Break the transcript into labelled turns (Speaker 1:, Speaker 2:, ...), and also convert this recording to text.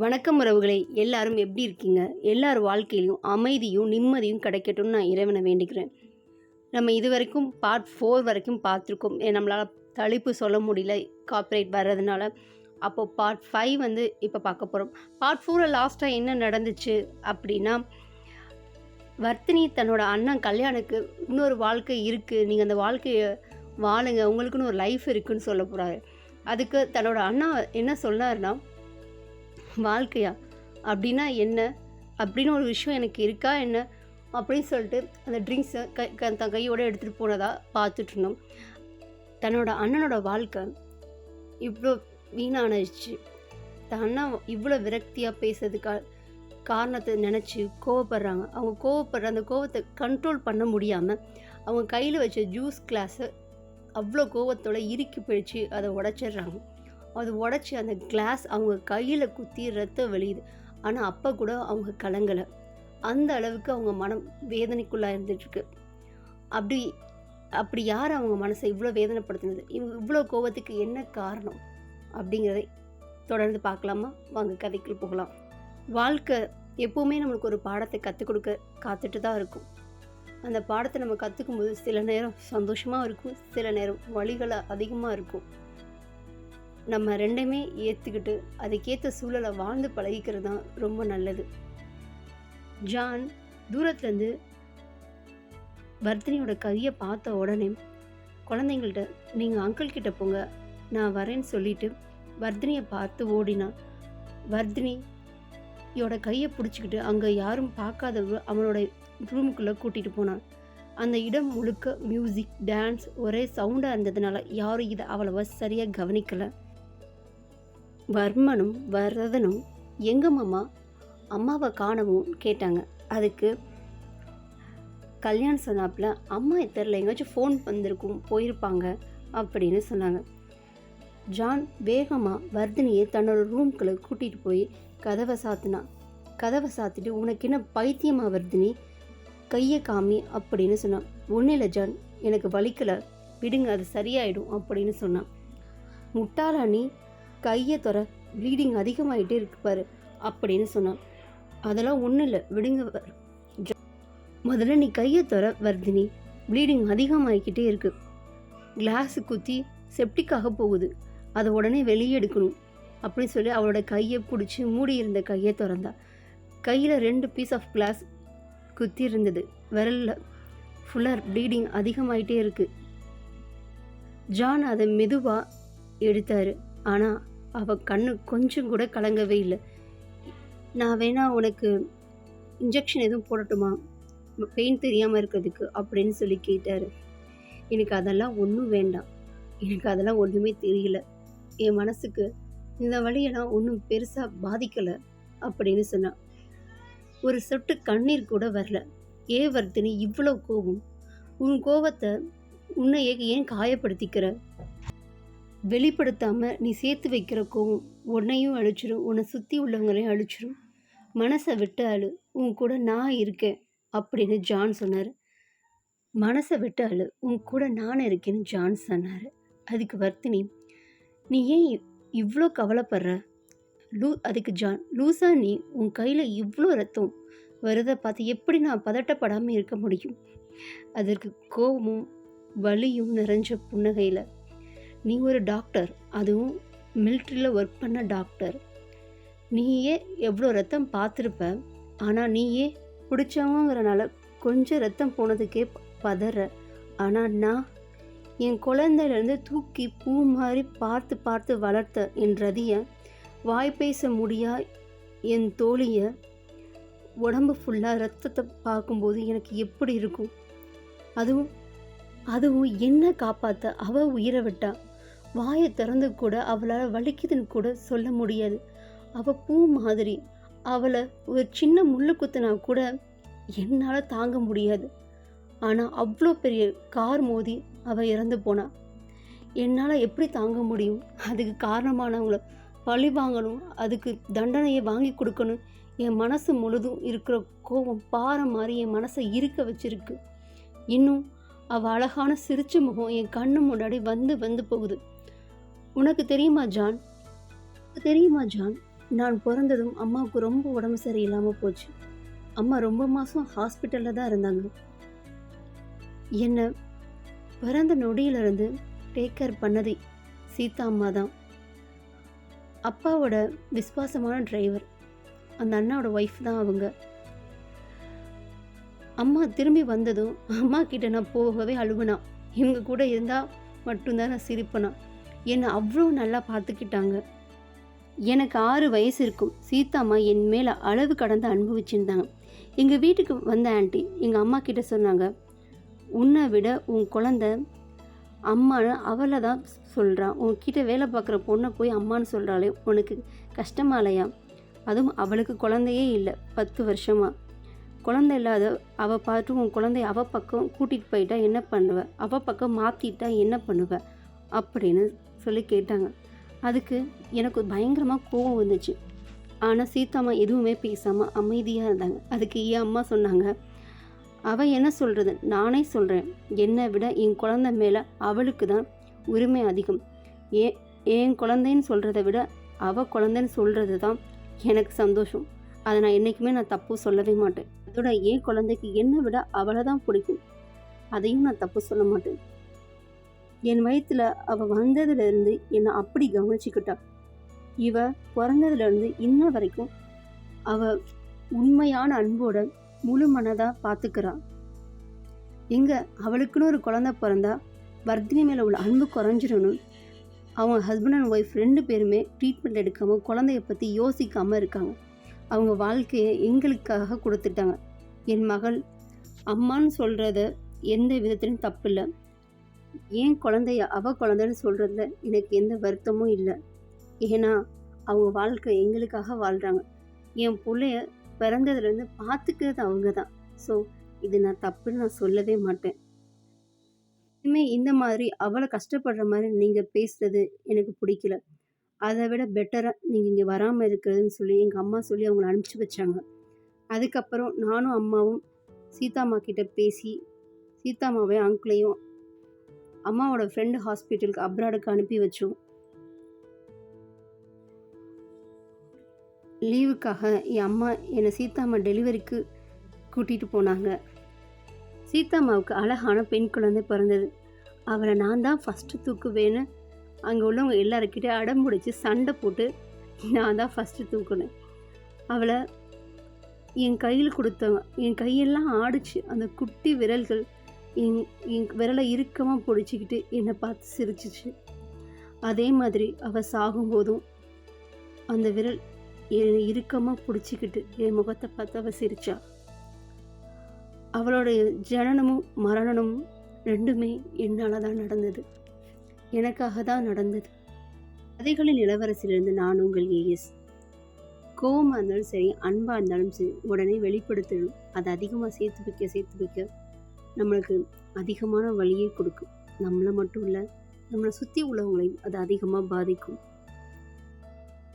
Speaker 1: வணக்கம் உறவுகளை எல்லாரும் எப்படி இருக்கீங்க? எல்லார் வாழ்க்கையிலையும் அமைதியும் நிம்மதியும் கிடைக்கட்டும்னு நான் இறைவனை வேண்டிக்கிறேன். நம்ம இது வரைக்கும் பார்ட் ஃபோர் வரைக்கும் பார்த்துருக்கோம். நம்மளால் நம்மளால தலைப்பு சொல்ல முடியல காப்பரேட் வர்றதுனால. அப்போது பார்ட் ஃபைவ் வந்து இப்போ பார்க்க போகிறோம் பார்ட் ஃபோரில் லாஸ்ட்டாக என்ன நடந்துச்சு அப்படின்னா வர்த்தினி தன்னோட அண்ணன் கல்யாணுக்கு இன்னொரு வாழ்க்கை இருக்குது நீங்கள் அந்த வாழ்க்கையை வாழுங்க உங்களுக்குன்னு ஒரு லைஃப் இருக்குன்னு சொல்ல போகிறாரு அதுக்கு தன்னோட அண்ணா என்ன சொன்னார்னா வாழ்க்கையா? அப்படின்னா என்ன? அப்படின்னு ஒரு விஷயம் எனக்கு இருக்கா என்ன? அப்படின்னு சொல்லிட்டு அந்த ட்ரிங்க்ஸை கை க- தன் கையோடு எடுத்துகிட்டு போனதாக பார்த்துட்டு இருந்தோம் தன்னோட அண்ணனோட வாழ்க்கை இவ்வளோ வீணானுச்சு தன் அண்ணன் இவ்வளோ விரக்தியாக பேசுறதுக்கா காரணத்தை நினச்சி கோவப்படுறாங்க. அவங்க கோவப்படுற அந்த கோவத்தை கண்ட்ரோல் பண்ண முடியாமல் அவங்க கையில் வச்ச ஜூஸ் கிளாஸை அவ்வளோ கோவத்தோடு இறுக்கி பிடிச்சு அதை உடச்சிடுறாங்க. அது உடச்சி அந்த கிளாஸ் அவங்க கையில் குத்தி ரத்தம் வெளியுது. ஆனால் அப்போ கூட அவங்க கலங்கலை. அந்த அளவுக்கு அவங்க மனம் வேதனைக்குள்ளாக இருந்துட்டுருக்கு. அப்படி அப்படி யார் அவங்க மனசை இவ்வளோ வேதனைப்படுத்தினது? இவங்க இவ்வளோ கோவத்துக்கு என்ன காரணம்? அப்படிங்கிறதை தொடர்ந்து பார்க்கலாமா? வாங்க கதைக்குள் போகலாம். வாழ்க்கை எப்போவுமே நம்மளுக்கு ஒரு பாடத்தை கற்றுக் கொடுக்க காத்துட்டு தான் இருக்கும். அந்த பாடத்தை நம்ம கற்றுக்கும் போது சில நேரம் சந்தோஷமாக இருக்கும் சில நேரம் வழிகளை அதிகமாக இருக்கும். நம்ம ரெண்டுமே ஏற்றுக்கிட்டு அதுக்கேற்ற சூழலை வாழ்ந்து பழகிக்கிறது தான் ரொம்ப நல்லது. ஜான் தூரத்துலேருந்து வர்தினியோட கையை பார்த்த உடனே குழந்தைங்கள்ட்ட நீங்கள் அங்கிள் கிட்ட போங்க நான் வரேன்னு சொல்லிட்டு வர்தினியை பார்த்து ஓடினான் வர்தினியோட கையை பிடிச்சிக்கிட்டு அங்கே யாரும் பார்க்காத அவனோட ரூமுக்குள்ளே கூட்டிகிட்டு போனான். அந்த இடம் முழுக்க மியூசிக் டான்ஸ் ஒரே சவுண்டாக இருந்ததுனால யாரும் இதை அவ்வளவா சரியாக கவனிக்கலை. வர்மனும் வரதனும் எங்கள் மாமா? அம்மாவை காணவும் கேட்டாங்க. அதுக்கு கல்யாணம் சொன்னாப்புல அம்மா தெரில எங்கேயாச்சும் ஃபோன் வந்திருக்கும் போயிருப்பாங்க அப்படின்னு சொன்னாங்க. ஜான் வேகமாக வர்தினியை தன்னோட ரூம்குள்ளே கூட்டிகிட்டு போய் கதவை சாத்தினான் கதவை சாத்திட்டு உனக்கு என்ன பைத்தியமா வர்தினி? கையை காமி அப்படின்னு சொன்னான் ஒன்றும் இல்லை ஜான் எனக்கு வலிக்கலை. விடுங்க அது சரியாயிடும் அப்படின்னு சொன்னான் முட்டாளா நீ கையை துற ப்ளீடிங் அதிகமாகிட்டே இருக்கு பாரு அப்படின்னு சொன்னான். அதெல்லாம் ஒன்றும் இல்லை விடுங்க முதல்ல நீ கையை துற வர்தினி ப்ளீடிங் அதிகமாகிக்கிட்டே இருக்கு. கிளாஸு குத்தி செப்டிக்காக போகுது அதை உடனே வெளியே எடுக்கணும் அப்படின்னு சொல்லி அவளோட கையை பிடிச்சி மூடி இருந்த கையை திறந்தா. கையில் ரெண்டு பீஸ் ஆஃப் கிளாஸ் குத்தி இருந்தது விரலில் ஃபுல்லாக ப்ளீடிங் அதிகமாயிட்டே இருக்கு. ஜான் அதை மெதுவாக எடுத்தார் ஆனால் அவள் கண்ணு கொஞ்சம் கூட கலங்கவே இல்லை. நான் வேணா உனக்கு இன்ஜெக்ஷன் எதுவும் போடட்டுமா? பெயின் தெரியாமல் இருக்கிறதுக்கு அப்படின்னு சொல்லி கேட்டார். எனக்கு அதெல்லாம் ஒன்றும் வேண்டாம். எனக்கு அதெல்லாம் ஒன்றுமே தெரியல. என் மனசுக்கு இந்த வழியெல்லாம் ஒன்றும் பெருசாக பாதிக்கலை அப்படின்னு சொன்னான் ஒரு சொட்டு கண்ணீர் கூட வரல. ஏ வர்த்தினி இவ்வளோ கோபம். உன் கோபத்தை உன்னை ஏன் காயப்படுத்திக்கிற? வெளிப்படுத்தாமல் நீ சேர்த்து வைக்கிற கோவம் உன்னையும் அழிச்சிரும் உன்னை சுற்றி உள்ளவங்களையும் அழிச்சிரும். மனசை விட்டு அழு உன் கூட நான் இருக்கேன் அப்படின்னு ஜான் சொன்னார். மனசை விட்டு அழு உன் கூட நான் இருக்கேன்னு ஜான் சொன்னார். அதுக்கு வர்த்தினி நீ ஏன் இவ்வளோ கவலைப்படுற? லூ அதுக்கு ஜான் லூசா நீ உன் கையில் இவ்வளோ ரத்தம் வருதை பார்த்து எப்படி நான் பதட்டப்படாமல் இருக்க முடியும்? அதற்கு கோபமும் வலியும் நிறைஞ்ச புன்னகையில் நீ ஒரு டாக்டர் அதுவும் மிலிட்ரியில் ஒர்க் பண்ண டாக்டர் நீயே எவ்வளோ ரத்தம் பார்த்துருப்ப ஆனால் நீயே பிடிச்சவங்கிறனால கொஞ்சம் ரத்தம் போனதுக்கே பதற. ஆனால் நான் என் குழந்தையிலேருந்து தூக்கி பூ மாதிரி பார்த்து பார்த்து வளர்த்த என் ரதியை வாய் பேச முடியா என் தோழியை உடம்பு ஃபுல்லாக ரத்தத்தை பார்க்கும்போது எனக்கு எப்படி இருக்கும்? அதுவும் அதுவும் என்ன காப்பாற்ற அவள் உயிரை விட்டா. வாயை திறந்து கூட அவளால் வலிக்குதுன்னு கூட சொல்ல முடியாது. அவள் பூ மாதிரி. அவளை ஒரு சின்ன முள்ளு குத்துனா கூட என்னால் தாங்க முடியாது. ஆனால் அவ்வளோ பெரிய கார் மோதி அவள் இறந்து போனாள் என்னால் எப்படி தாங்க முடியும்? அதுக்கு காரணமானவங்கள பழி வாங்கணும் அதுக்கு தண்டனையை வாங்கி கொடுக்கணும். என் மனசு முழுதும் இருக்கிற கோபம் பாறை மாதிரி என் மனசை இருக்க வச்சிருக்கு. இன்னும் அவள் அழகான சிரிச்ச முகம் என் கண்ணு முன்னாடி வந்து வந்து போகுது. உனக்கு தெரியுமா ஜான்? தெரியுமா ஜான்? நான் பிறந்ததும் அம்மாவுக்கு ரொம்ப உடம்பு சரியில்லாமல் போச்சு. அம்மா ரொம்ப மாதம் ஹாஸ்பிட்டலில் தான் இருந்தாங்க. என்னை பிறந்த நொடியிலிருந்து டேக் கேர் பண்ணது சீதா அம்மா தான். அப்பாவோட விசுவாசமான டிரைவர் அந்த அண்ணாவோட ஒய்ஃப் தான் அவங்க. அம்மா திரும்பி வந்ததும் அம்மா கிட்ட நான் போகவே அழுகுனா இவங்க கூட இருந்தால் மட்டும்தான் நான் சிரிப்பேனா என்னை அவ்வளோ நல்லா பார்த்துக்கிட்டாங்க. எனக்கு ஆறு வயசு இருக்கும். சீதாம்மா என் மேலே அளவு கடந்து அனுபவிச்சிருந்தாங்க. எங்கள் வீட்டுக்கு வந்த ஆண்டி எங்கள் அம்மா கிட்ட சொன்னாங்க உன்னை விட உன் குழந்த அம்மான்னு அவளை தான் சொல்கிறான் உன்கிட்ட வேலை பார்க்குற பொண்ணை போய் அம்மான்னு சொல்கிறாளே உனக்கு கஷ்டமா இல்லையா? அதுவும் அவளுக்கு குழந்தையே இல்லை பத்து வருஷமாக குழந்தை இல்லாத அவள் பார்த்து உன் குழந்தைய அவள் பக்கம் கூட்டிகிட்டு போயிட்டா என்ன பண்ணுவ? அவள் பக்கம் மாற்றிட்டா என்ன பண்ணுவேன் அப்படின்னு சொல்லி கேட்டாங்க. அதுக்கு எனக்கு பயங்கரமாக கோவம் வந்துச்சு. ஆனால் சீதாம்மா எதுவுமே பேசாமல் அமைதியாக இருந்தாங்க. அதுக்கு என் அம்மா சொன்னாங்க அவள் என்ன சொல்கிறது நானே சொல்கிறேன் என்னை விட என் குழந்தை மேலே அவளுக்கு தான் உரிமை அதிகம். ஏ என் குழந்தைன்னு சொல்கிறத விட அவள் குழந்தைன்னு சொல்கிறது தான் எனக்கு சந்தோஷம். அதை நான் என்றைக்குமே நான் தப்பு சொல்லவே மாட்டேன். அதோட என் குழந்தைக்கு என்னை விட அவளை தான் பிடிக்கும். அதையும் நான் தப்பு சொல்ல மாட்டேன். என் வயிற்றில் அவள் வந்ததுலேருந்து என்னை அப்படி கவனிச்சுக்கிட்டா. இவ பிறந்ததுலேருந்து இன்ன வரைக்கும் அவள் உண்மையான அன்போட முழு மனதாக பார்த்துக்கிறா எங்க அவளுக்குன்னு ஒரு குழந்தை பிறந்தா வர்த்தினி மேலே உள்ள அன்பு குறைஞ்சிடணும். அவங்க ஹஸ்பண்ட் அண்ட் ஒய்ஃப் ரெண்டு பேருமே ட்ரீட்மெண்ட் எடுக்காமல் குழந்தைய பற்றி யோசிக்காமல் இருக்காங்க. அவங்க வாழ்க்கையை எங்களுக்காக கொடுத்துட்டாங்க. என் மகள் அம்மான்னு சொல்கிறத எந்த விதத்திலும் தப்பு இல்லை ஏன் குழந்தைய அவ குழந்தைன்னு சொல்கிறதுல எனக்கு எந்த வருத்தமும் இல்லை. ஏன்னா அவங்க வாழ்க்கை எங்களுக்காக வாழ்கிறாங்க என் பிள்ளைய பிறந்ததுலேருந்து பார்த்துக்கிறது அவங்க தான் ஸோ இது நான் தப்புன்னு நான் சொல்லவே மாட்டேன். இனிமேல் இந்த மாதிரி அவ்வளோ கஷ்டப்படுற மாதிரி நீங்கள் பேசுகிறது எனக்கு பிடிக்கல. அதை விட பெட்டராக நீங்கள் இங்கே வராமல் இருக்கிறதுன்னு சொல்லி எங்கள் அம்மா சொல்லி அவங்கள அனுப்பிச்சி வச்சாங்க. அதுக்கப்புறம் நானும் அம்மாவும் சீதாம்மா கிட்ட பேசி சீதாம்மாவையும் அங்கிளையும் அம்மாவோட ஃப்ரெண்டு ஹாஸ்பிட்டலுக்கு அப்ராடுக்கு அனுப்பி வச்சோம். லீவுக்காக என் அம்மா என்னை சீதாம்மா டெலிவரிக்கு கூட்டிகிட்டு போனாங்க. சீதாம்மாவுக்கு அழகான பெண் குழந்தை பிறந்தது. அவளை நான் தான் ஃபஸ்ட்டு தூக்குவேன்னு அங்கே உள்ளவங்க எல்லாருக்கிட்டே அடம் பிடிச்சி சண்டை போட்டு நான் தான் ஃபஸ்ட்டு தூக்குனேன். அவளை என் கையில் கொடுத்தவங்க என் கையெல்லாம் ஆடிச்சு. அந்த குட்டி விரல்கள் என் என் விரலை இறுக்கமாக பிடிச்சிக்கிட்டு என்னை பார்த்து சிரிச்சிச்சு. அதே மாதிரி அவள் சாகும்போதும் அந்த விரல் என்னை இறுக்கமாக பிடிச்சிக்கிட்டு என் முகத்தை பார்த்து அவள் சிரிச்சா. அவளுடைய ஜனனமும் மரணமும் ரெண்டுமே என்னால் தான் நடந்தது. எனக்காக தான் நடந்தது. கதைகளின் இளவரசிலிருந்து நான் உங்கள் ஏஎஸ். கோவமாக இருந்தாலும் சரி அன்பாக இருந்தாலும் சரி உடனே வெளிப்படுத்தணும் அதை அதிகமாக சேர்த்து வைக்க சேர்த்து வைக்க நம்மளுக்கு அதிகமான வழியை கொடுக்கும். நம்மளை மட்டும் இல்லை நம்மளை சுற்றி உள்ளவங்களையும் அது அதிகமாக பாதிக்கும்.